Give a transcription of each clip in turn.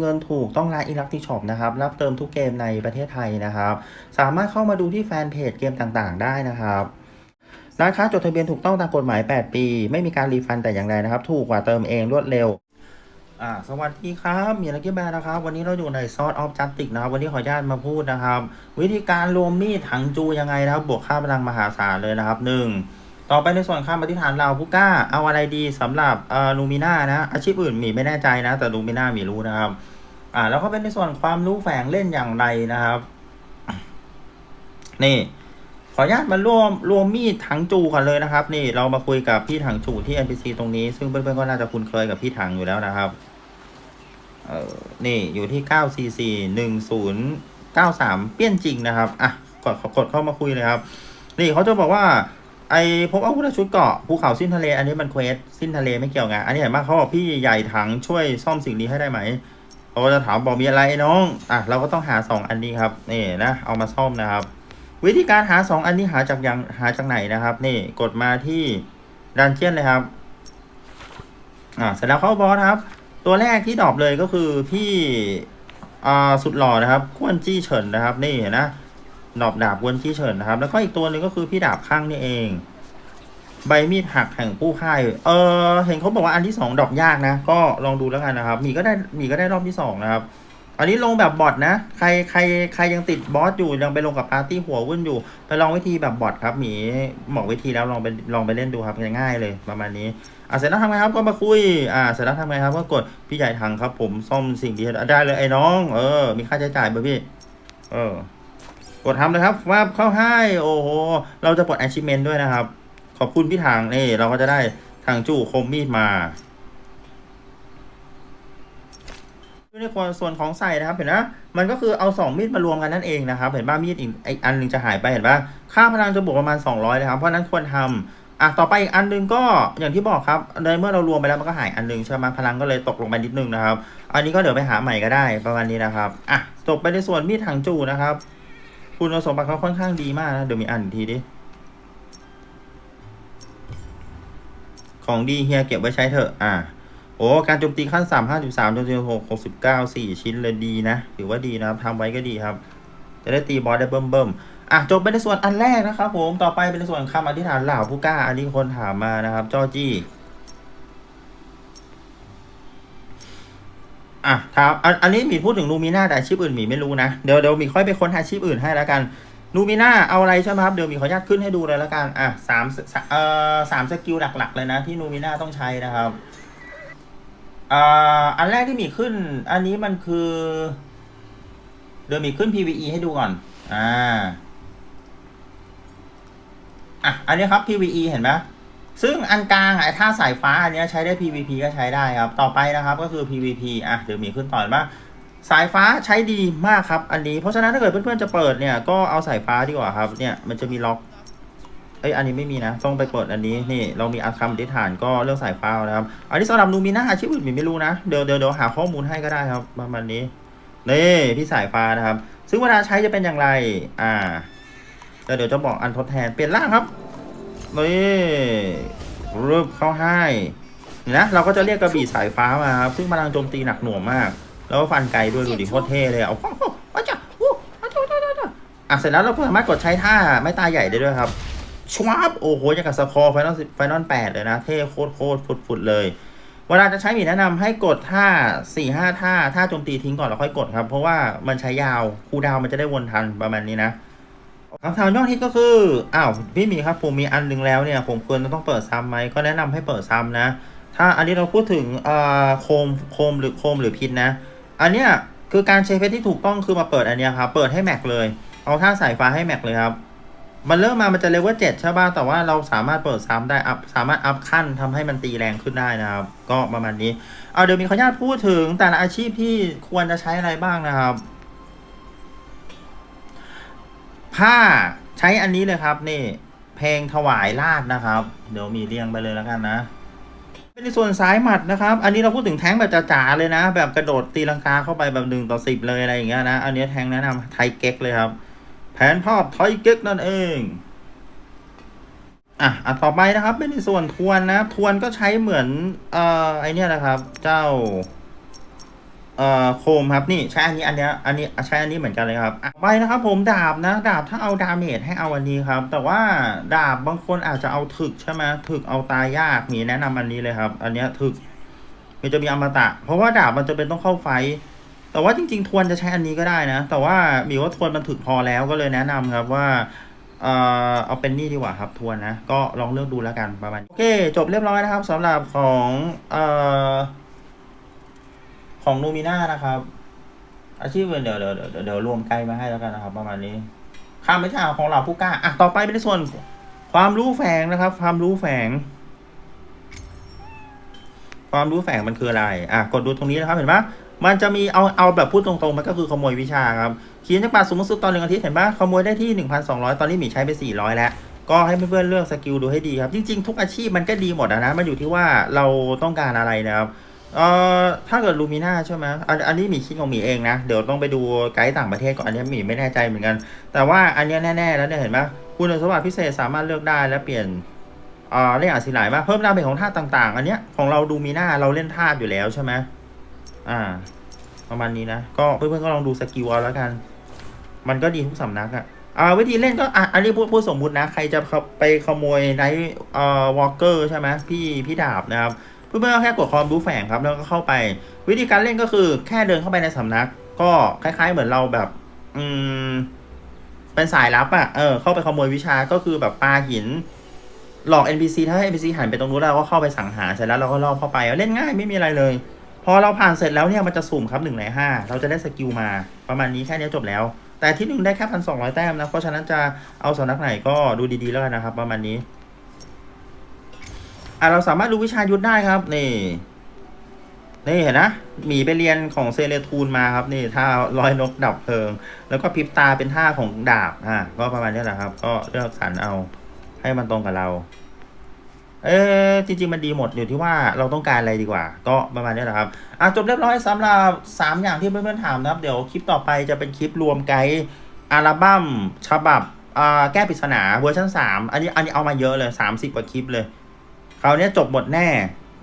เงินถูกต้องร้านอิลักติช็อปนะครับ รับเติมทุกเกมในประเทศไทยนะครับ สามารถเข้ามาดูที่แฟนเพจเกมต่างๆ ได้นะครับร้านค้าจดทะเบียนถูกต้องตามกฎหมาย 8 ปี ไม่มีการรีฟันแต่อย่างใดนะครับ ถูกกว่าเติมเองรวดเร็วอ่าสวัสดีครับมีนักเก็ตแบนะครับ วันนี้เราอยู่ในซอสออฟจัสติกนะครับ วันนี้ขออนุญาตมาพูดนะครับ วิธีการรวมมีดถังจูยังไงนะครับ บวกค่าพลังมหาศาลเลยนะครับหนึ่ง ต่อไปในส่วนค่ามปฏิฐานเราผู้กล้า เอาอะไรดีสำหรับอ่อลูมิน่านะ อาชีพอื่นมีไม่แน่ใจนะ แต่ลูมิน่ามีรู้นะครับ อ่า แล้วก็เป็นในส่วนความรู้แฝงเล่นอย่างไรนะครับ นี่ ขออนุญาตมารวมรวมมีดถังจูกันเลยนะครับ นี่เรามาคุยกับพี่ถังจูที่ NPC ตรงนี้ ซึ่งเพื่อนๆก็น่าจะคุ้นเคยกับพี่ถังอยู่แล้วนะครับเออนี่อยู่ที่ 9cc 1093 เปี้ยนจริงนะครับ อะกดกดเข้ามาคุยเลยครับ นี่เขาจะบอกว่า ไอ้พบอาวุธชุดเกาะภูเขาสิ้นทะเล อันนี้มันเควสสิ้นทะเลไม่เกี่ยวไงอันนี้เห็นปะเขาบอกพี่ใหญ่ถังช่วยซ่อมสิ่งนี้ให้ได้ไหมเขาก็จะถามบอกมีอะไรไอ้น้องอะเราก็ต้องหาสองอันนี้ครับนี่นะเอามาซ่อมนะครับ วิธีการหาสองอันนี้หาจากยังหาจากไหนนะครับ นี่กดมาที่ดันเจียนเลยครับอ่าเสร็จแล้วเข้าบอสครับ ตัวแรกที่ดรอปเลยก็คือพี่อ่าสุดหล่อนะครับกวนจี้เฉินนะครับ นี่เห็นนะ ดอปดาบวนจี้เฉินนะครับ แล้วก็อีกตัวหนึ่งก็คือพี่ดาบข้างนี่เอง ใบมีดหักแห่งผู้ค่าย เออเห็นเขาบอกว่าอันที่สองดอปยากนะ ก็ลองดูแล้วกันนะครับ มีก็ได้มีก็ได้รอบที่สองนะครับ อันนี้ลงแบบบอทนะ ใครใครใครยังติดบอสอยู่ยังไปลงกับปาร์ตี้หัววุ่นอยู่ ไปลองวิธีแบบบอทครับหมีบอกวิธีแล้วลองไปลองไปเล่นดูครับง่ายๆเลยประมาณนี้อะเสร็จแล้วทำไงครับก็มาคุยอ่าเสร็จแล้วทำไงครับก็กดพี่ใหญ่ทางครับ ผมซ่อมสิ่งที่ได้เลยไอ้น้อง เออ มีค่าใช้จ่ายป่ะพี่ เออ กดทำเลยครับว่าเข้าให้โอ้โหเราจะปลด achievement ด้วยนะครับ ขอบคุณพี่ทางนี่เราก็จะได้ทางจู่คมมีดมาในส่วนของใส่นะครับเห็นนะมันก็คือเอาสองมีดมารวมกันนั่นเองนะครับเห็นป่ะมีดอีกอีกอันหนึ่งจะหายไปเห็นป่ะค่าพลังจะบวกประมาณ 200นะครับเพราะนั้นควรทำอะต่อไปอีกอันหนึงก็อย่างที่บอกครับในเมื่อเรารวมไปแล้วมันก็หายอันหนึงใช่ไหมพลังก็เลยตกลงไปนิดนึงนะครับ อันนี้ก็เดี๋ยวไปหาใหม่ก็ได้ประมาณนี้นะครับอะจบไปในส่วนมีดถังจูนะครับ คุณสมบัติเขาค่อนข้างดีมากนะ เดี๋ยวมีอ่านอีกทีดิ ของดีเฮียเก็บไว้ใช้เถอะ อะโอ้ การโจมตีขั้นสามห้าสิบสามจนถึงหกหกสิบเก้าสี่ชิ้นเลยดีนะ ถือว่าดีนะครับทำไว้ก็ดีครับ จะได้ตีบอสได้เบิ่มเบิ่มๆอะจบไปในส่วนอันแรกนะครับผม ต่อไปเป็นในส่วนคำอธิษฐานเหล่าผู้กล้า อันนี้คนถามมานะครับจอจี้ อะถามอันอันนี้มีพูดถึงลูมิน่าแต่อาชีพอื่นมีไม่รู้นะ เดี๋ยวเดี๋ยวมีค่อยไปค้นอาชีพอื่นให้แล้วกันลูมิน่าเอาอะไรใช่ไหมครับ เดี๋ยวมีขออนุญาตขึ้นให้ดูเลยแล้วกัน อะสามสเอ่อสามสกิลหลัก ๆ เลยนะ ที่ลูมิน่าต้องใช้นะครับอ่าอันแรกที่มีขึ้น อันนี้มันคือ เดี๋ยวมีขึ้น PVE ให้ดูก่อน อ่า อะ อันนี้ครับ PVE เห็นไหม ซึ่งอันกลางไอ้ท่าสายฟ้าอันนี้ใช้ได้ PVP ก็ใช้ได้ครับ ต่อไปนะครับก็คือ PVP อะเดี๋ยวมีขึ้นต่อว่าสายฟ้าใช้ดีมากครับ อันนี้ เพราะฉะนั้นถ้าเกิดเพื่อนๆจะเปิดเนี่ยก็เอาสายฟ้าดีกว่าครับเนี่ยมันจะมีล็อกเอ้ยอันนี้ไม่มีนะ ต้องไปเปิดอันนี้นี่เรามีอาคำอธิฐานก็เรื่องสายฟ้านะครับ อันนี้สำหรับนูมีน่าอาชีพอื่นมีไม่รู้นะเดี๋ยวเดี๋ยวเดี๋ยวหาข้อมูลให้ก็ได้ครับประมาณนี้นี่พี่สายฟ้านะครับ ซึ่งเวลาใช้จะเป็นอย่างไร อ่าแล้วเดี๋ยวจะบอกอันทดแทนเปลี่ยนร่างครับ นี่รูปเข้าให้นะเราก็จะเรียกกระบี่สายฟ้ามาครับซึ่งพลังโจมตีหนักหน่วงมาก แล้วก็ฟันไกลด้วยดูดิโคตรเท่เลยเอาเอาเอาเอาจ้ะอู้เอาจ้ะเอาจ้ะเอาจ้ะอะเสร็จแล้วเราก็สามารถกดใช้ท่าไม่ตาใหญ่ได้ด้วยครับชวาบโอ้โหอย่างกับสคอร์ไฟนอลไฟนอลแปดเลยนะ เท่โคตรโคตรฟุดฟุดเลย เวลาจะใช้หมีแนะนำให้กดท่าสี่ห้าท่าท่าโจมตีทิ้งก่อนแล้วค่อยกดครับ เพราะว่ามันใช้ยาวคูลดาวน์มันจะได้วนทันประมาณนี้นะ คำถามยอดฮิตก็คืออ้าวพี่มีครับผมมีอันหนึงแล้วเนี่ย ผมควรจะต้องเปิดซ้ำไหมก็แนะนำให้เปิดซ้ำนะ ถ้าอันนี้เราพูดถึงโคมโคมหรือโคมหรือพิษนะ อันเนี้ยคือการใช้เพชรที่ถูกต้องคือมาเปิดอันเนี้ยครับเปิดให้แม็กเลย เอาท่าสายฟ้าให้แม็กเลยครับมันเริ่มมามันจะเลเวลเจ็ดใช่ป่ะแต่ว่าเราสามารถเปิดซ้ำได้อัพสามารถอัพขั้นทำให้มันตีแรงขึ้นได้นะครับ ก็ประมาณนี้ เอาเดี๋ยวมีขออนุญาตพูดถึงแต่ละอาชีพที่ควรจะใช้อะไรบ้างนะครับ ผ้าใช้อันนี้เลยครับนี่ เพลงถวายราชนะครับ เดี๋ยวมีเรียงไปเลยแล้วกันนะเป็นในส่วนซ้ายหมัดนะครับ อันนี้เราพูดถึงแท้งแบบจ๋าๆเลยนะ แบบกระโดดตีลังกาเข้าไปแบบหนึ่งต่อสิบเลยอะไรอย่างเงี้ยนะ อันนี้แท้งแนะนำไทยเก๊กเลยครับ แผนภาพไทยเก๊กนั่นเองอะอะต่อไปนะครับ เป็นในส่วนทวนนะ ทวนก็ใช้เหมือนเอ่อไอเนี้ยนะครับ เจ้า เอ่อโคมครับนี่ใช้อันนี้อันเนี้ยอันนี้ใช้อันนี้เหมือนกันเลยครับไปนะครับผมดาบนะ ดาบถ้าเอาดาเมจให้เอาอันนี้ครับ แต่ว่าดาบบางคนอาจจะเอาถึกใช่ไหมถึกเอาตายยากมีแนะนำอันนี้เลยครับ อันเนี้ยถึกมันจะมีอมตะ เพราะว่าดาบมันจะเป็นต้องเข้าไฟ แต่ว่าจริง ๆ ทวนจะใช้อันนี้ก็ได้นะ แต่ว่ามีว่าทวนมันถึกพอแล้วก็เลยแนะนำครับว่าเอ่อเอาเป็นนี่ดีกว่าครับทวนนะ ก็ลองเลือกดูแล้วกันประมาณนี้โอเค จบเรียบร้อยนะครับสำหรับของเอ่อ ของนูมิน่านะครับ อาชีพเดี๋ยวเดี๋ยวเดี๋ยวเดี๋ยวรวมไกลมาให้แล้วกันนะครับ ประมาณนี้ข้ามไปข่าวของเราผู้กล้าอะต่อไปเป็นในส่วน ความรู้แฝงนะครับ ความรู้แฝง ความรู้แฝงมันคืออะไร อะกดดูตรงนี้นะครับ เห็นปะมันจะมีเอาเอาแบบพูดตรงๆ มันก็คือขโมยวิชาครับเขียนจากปาสูงสุดตอนหนึ่งอาทิตย์เห็นปะขโมยได้ที่ 1,200 ตอนนี้หมีใช้ไป 400 แล้ว ก็ให้เพื่อนๆเลือกสกิลดูให้ดีครับ จริงๆ ทุกอาชีพมันก็ดีหมดอะนะ มันอยู่ที่ว่าเราต้องการอะไรนะครับ เอ่อถ้าเกิดลูมิน่าใช่ไหมอันอันนี้หมีคิดของหมีเองนะ เดี๋ยวต้องไปดูไกด์ต่างประเทศก่อน อันนี้หมีไม่แน่ใจเหมือนกัน แต่ว่าอันนี้แน่ๆแล้วเนี่ยเห็นปะคุณสมบัติพิเศษสามารถเลือกได้และเปลี่ยนเอ่าเล่นอาศิลายมาเพิ่มดาเมจของธาตุต่างๆ อันเนี้ยของเราดูมีหน้าเราเล่นธาตุอยู่แล้วใช่ไหมอ่า ประมาณนี้นะ ก็เพื่อนๆก็ลองดูสกิลเอาแล้วกัน มันก็ดีทุกสำนักอะอ่าวิธีเล่นก็อะอันนี้พูดพูดสมมุตินะ ใครจะข้าไปขโมยไนท์เอ่อวอลเกอร์ใช่ไหมพี่พี่ดาบนะครับ เพื่อนๆก็แค่กดความรู้แฝงครับแล้วก็เข้าไป วิธีการเล่นก็คือแค่เดินเข้าไปในสำนัก ก็คล้ายๆเหมือนเราแบบ อืม เป็นสายลับอะเออเข้าไปขโมยวิชาก็คือแบบปาหิน หลอก NPC ถ้า NPC หันไปตรงนู้นเราก็เข้าไปสังหารเสร็จแล้วเราก็ล่อเข้าไปเล่นง่ายไม่มีอะไรเลยพอเราผ่านเสร็จแล้วเนี่ยมันจะสุ่มครับหนึ่งในห้าเราจะได้สกิลมาประมาณนี้แค่นี้จบแล้ว แต่ที่หนึ่งได้แค่พันสองร้อยแต้มนะเพราะฉะนั้นจะเอาสำนักไหนก็ดูดีๆแล้วกันนะครับ ประมาณนี้ อะเราสามารถดูวิชายุทธได้ครับ นี่นี่เห็นนะหมีไปเรียนของเซเลทูนมาครับนี่ท่าร้อยนกดับเพลิง แล้วก็พิบตาเป็นท่าของดาบอะก็ประมาณนี้แหละครับ ก็เลือกสรรเอาให้มันตรงกับเรา เออจริง ๆ มันดีหมดอยู่ที่ว่าเราต้องการอะไรดีกว่า ก็ประมาณนี้แหละครับอะจบเรียบร้อยสำหรับสามอย่างที่เพื่อนๆถามนะครับ เดี๋ยวคลิปต่อไปจะเป็นคลิปรวมไกด์อัลบั้มฉบับอ่าแก้ปริศนาเวอร์ชันสามอันนี้อันนี้เอามาเยอะเลยสามสิบกว่าคลิปเลย คราวนี้จบหมดแน่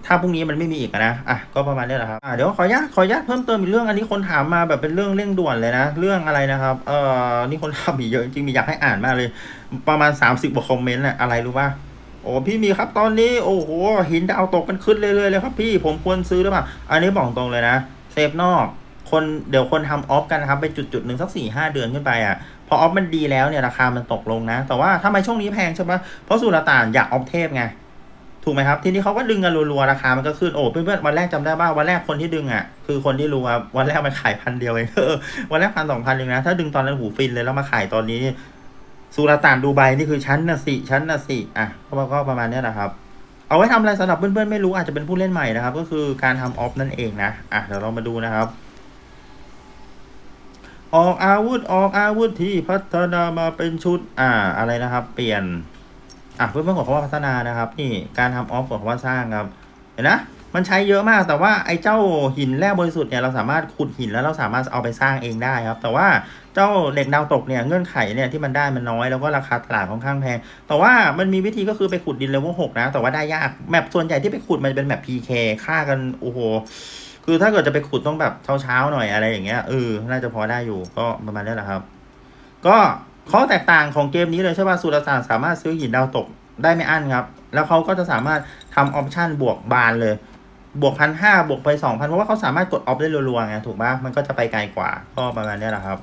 ถ้าพรุ่งนี้มันไม่มีอีกนะ อะ ก็ประมาณนี้แหละครับ อะเดี๋ยวขออนุญาตขออนุญาตเพิ่มเติมอีกเรื่องอันนี้คนถามมาแบบเป็นเรื่องเร่งด่วนเลยนะ เรื่องอะไรนะครับ เอ่อ นี่คนถามมีเยอะจริงมีอยากให้อ่านมากเลย ประมาณ 30กว่าคอมเมนต์อะอะไรรู้ป่ะโอ้พี่มีครับตอนนี้โอ้โหหินดาวตกมันขึ้นเรื่อยๆเลยครับพี่ผมควรซื้อหรือเปล่าอันนี้บอกตรงเลยนะเซฟนอกคนเดี๋ยวคนทำออฟกันนะครับไปจุดจุดหนึ่งสักสี่ห้าเดือนขึ้นไปอะพอออฟมันดีแล้วเนี่ยราคามันตกลงนะ แต่ว่าทำไมช่วงนี้แพงใช่ปะเพราะสุลต่านอยากออฟเทพไง ถูกไหมครับ ทีนี้เขาก็ดึงกันรัวๆราคา มันก็ขึ้น โอ้เพื่อนๆวันแรกจำได้ป่าวันแรกคนที่ดึงอะ คือคนที่รู้ว่าวันแรกมันขายพันเดียวเองเออวันแรกพันสองพันเองนะ ถ้าดึงตอนนั้นหูฟินเลยแล้วมาขายตอนนี้สุลต่านดูไบนี่คือชั้นน่ะสิชั้นน่ะสิอะก็ก็ประมาณนี้ยแหละครับ เอาไว้ทำอะไรสำหรับเพื่อนๆไม่รู้อาจจะเป็นผู้เล่นใหม่นะครับ ก็คือการทำออฟนั่นเองนะอะเดี๋ยวเรามาดูนะครับออกอาวุธออกอาวุธที่พัฒนามาเป็นชุด อ่า อะไรนะครับ เปลี่ยน อะเพื่อนๆกดคำว่าพัฒนานะครับนี่การทำออฟกดคำว่าสร้างครับ เห็นนะมันใช้เยอะมากแต่ว่าไอ้เจ้าหินแร่บริสุทธิ์เนี่ยเราสามารถขุดหินแล้วเราสามารถเอาไปสร้างเองได้ครับ แต่ว่าเจ้าเหล็กดาวตกเนี่ยเงื่อนไขเนี่ยที่มันได้มันน้อยแล้วก็ราคาตลาดค่อนข้างแพงแต่ว่ามันมีวิธีก็คือไปขุดดินเลเวลหกนะแต่ว่าได้ยากแมปส่วนใหญ่ที่ไปขุดมันจะเป็นแมป PK ฆ่ากันโอ้โหคือถ้าเกิดจะไปขุดต้องแบบเช้าๆหน่อยอะไรอย่างเงี้ยเออน่าจะพอได้อยู่ก็ประมาณนี้แหละครับ ก็ ข้อแตกต่างของเกมนี้เลยใช่ป่ะสุรศาสตร์สามารถซื้อหินดาวตกได้ไม่อั้นครับ แล้วเขาก็จะสามารถทำออปชันบวกบานเลย บวกพันห้าบวกไปสองพันเพราะว่าเขาสามารถกดออฟได้รัวๆไงถูกป่ะมันก็จะไปไกลกว่าก็ประมาณนี้แหละครับ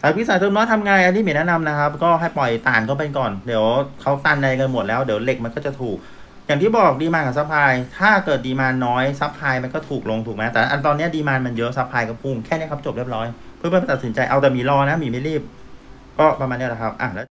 สายพิสายเติมน้อยทำไงอันนี้มีแนะนำนะครับ ก็ให้ปล่อยตานเขาไปก่อน เดี๋ยวเขาตันในกันหมดแล้วเดี๋ยวเหล็กมันก็จะถูก อย่างที่บอกดีมานกับซัพพลายถ้าเกิดดีมานน้อยซัพพลายมันก็ถูกลงถูกไหมแต่อันตอนนี้ดีมานมันเยอะซัพพลายก็พุ่งแค่นี้ครับจบเรียบร้อย เพื่อนๆตัดสินใจเอาแต่มีรอนะมีไม่รีบ ก็ประมาณนี้แหละครับอะแล้ว